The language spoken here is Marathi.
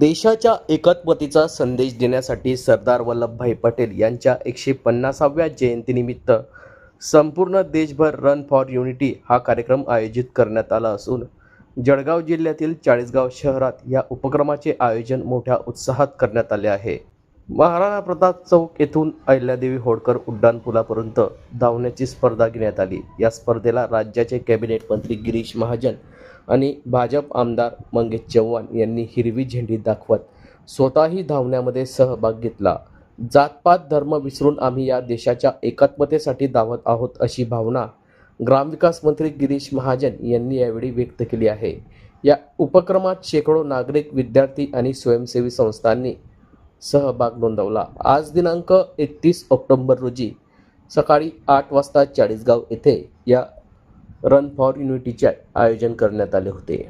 देशाच्या एकात्मतेचा संदेश देण्यासाठी सरदार वल्लभभाई पटेल यांच्या एकशे पन्नासाव्या जयंतीनिमित्त संपूर्ण देशभर रन फॉर युनिटी हा कार्यक्रम आयोजित करण्यात आला असून जळगाव जिल्ह्यातील चाळीसगाव शहरात या उपक्रमाचे आयोजन मोठ्या उत्साहात करण्यात आले आहे. महाराणा प्रताप चौक येथून अहिल्यादेवी होळकर उड्डाणपुलापर्यंत धावण्याची स्पर्धा घेण्यात आली. या स्पर्धेला राज्याचे कॅबिनेट मंत्री गिरीश महाजन आणि भाजप आमदार मंगेश चव्हाण यांनी हिरवी झेंडी दाखवत स्वतःही धावण्यामध्ये सहभाग घेतला. जातपात धर्म विसरून आम्ही या देशाच्या एकात्मतेसाठी धावत आहोत अशी भावना ग्रामविकास मंत्री गिरीश महाजन यांनी यावेळी व्यक्त केली आहे. या उपक्रमात शेकडो नागरिक विद्यार्थी आणि स्वयंसेवी संस्थांनी सहभाग नोंदवला. आज दिनांक एकतीस ऑक्टोंबर रोजी सकाळी आठ वाजता चाळीसगाव येथे या रन फॉर युनिटीचे आयोजन करण्यात आले होते.